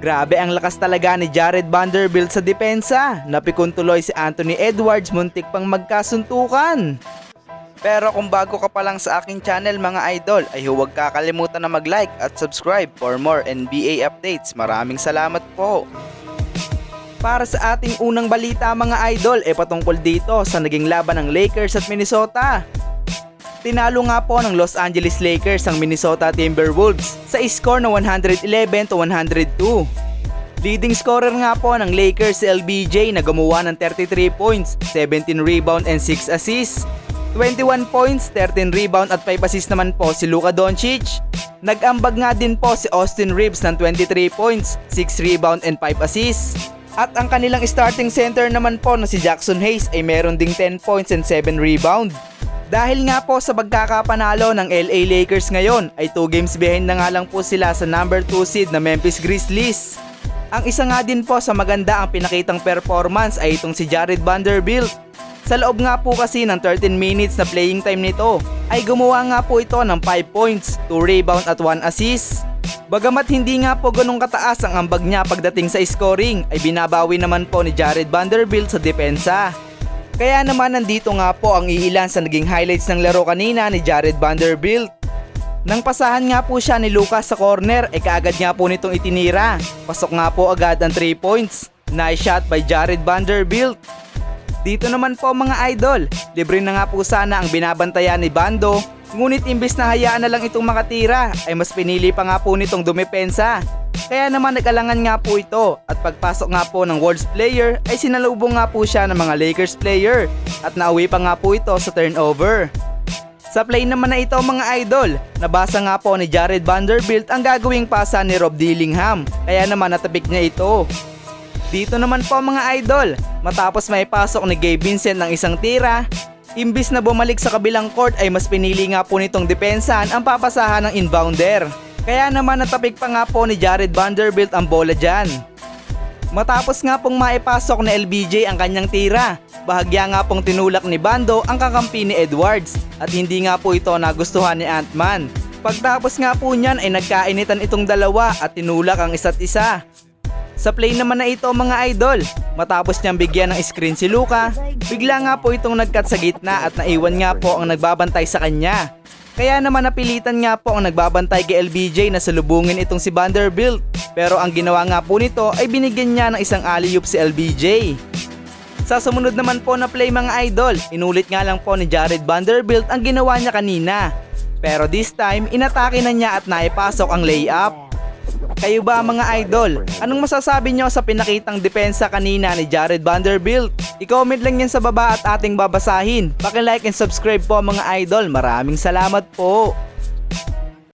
Grabe ang lakas talaga ni Jared Vanderbilt sa depensa. Napikon tuloy si Anthony Edwards muntik pang magkasuntukan. Pero kung bago ka pa lang sa aking channel mga idol ay huwag kakalimutan na mag-like at subscribe for more NBA updates. Maraming salamat po. Para sa ating unang balita mga idol ay patungkol dito sa naging laban ng Lakers at Minnesota. Tinalo nga po ng Los Angeles Lakers ang Minnesota Timberwolves sa score na 111 to 102. Leading scorer nga po ng Lakers si LBJ na gumawa ng 33 points, 17 rebound and 6 assists. 21 points, 13 rebound at 5 assists naman po si Luka Doncic. Nag-ambag nga din po si Austin Reeves ng 23 points, 6 rebound and 5 assists. At ang kanilang starting center naman po na si Jackson Hayes ay meron ding 10 points and 7 rebound. Dahil nga po sa pagkakapanalo ng LA Lakers ngayon ay 2 games behind na nga lang po sila sa number 2 seed na Memphis Grizzlies. Ang isa nga din po sa maganda ang pinakitang performance ay itong si Jared Vanderbilt. Sa loob nga po kasi ng 13 minutes na playing time nito ay gumawa nga po ito ng 5 points, 2 rebound at 1 assist. Bagamat hindi nga po ganun kataas ang ambag niya pagdating sa scoring ay binabawi naman po ni Jared Vanderbilt sa depensa. Kaya naman nandito nga po ang iilan sa naging highlights ng laro kanina ni Jared Vanderbilt. Nang pasahan nga po siya ni Lucas sa corner, ay kaagad nga po nitong itinira. Pasok nga po agad ang 3 points. Nice shot by Jared Vanderbilt. Dito naman po mga idol, libre na nga po sana ang binabantayan ni Bando. Ngunit imbis na hayaan na lang itong makatira, ay mas pinili pa nga po nitong dumepensa. Kaya naman nag-alangan nga po ito at pagpasok nga po ng Wolves player ay sinalubong nga po siya ng mga Lakers player at nauwi pa nga po ito sa turnover. Sa play naman na ito mga idol, nabasa nga po ni Jared Vanderbilt ang gagawing pasa ni Rob Dillingham kaya naman natapik niya ito. Dito naman po mga idol, matapos may pasok ni Gabe Vincent ng isang tira, imbis na bumalik sa kabilang court ay mas pinili nga po nitong depensahan ang papasahan ng inbounder. Kaya naman natapik pa nga po ni Jared Vanderbilt ang bola dyan. Matapos nga pong maipasok ni LBJ ang kanyang tira, bahagya nga pong tinulak ni Bando ang kakampi ni Edwards at hindi nga po ito nagustuhan ni Antman. Pagtapos nga po niyan ay nagkainitan itong dalawa at tinulak ang isa't isa. Sa play naman na ito mga idol, matapos niyang bigyan ng screen si Luka, bigla nga po itong nagkat sa gitna at naiwan nga po ang nagbabantay sa kanya. Kaya naman napilitan nga po ang nagbabantay kay LBJ na salubungin itong si Vanderbilt. Pero ang ginawa nga po nito ay binigyan niya ng isang alley-oop si LBJ. Sa sumunod naman po na play mga idol, inulit nga lang po ni Jared Vanderbilt ang ginawa niya kanina. Pero this time, inatake na niya at naipasok ang layup. Kayo ba mga idol? Anong masasabi nyo sa pinakitang depensa kanina ni Jared Vanderbilt? I-comment lang yan sa baba at ating babasahin. Paki-like and subscribe po mga idol. Maraming salamat po.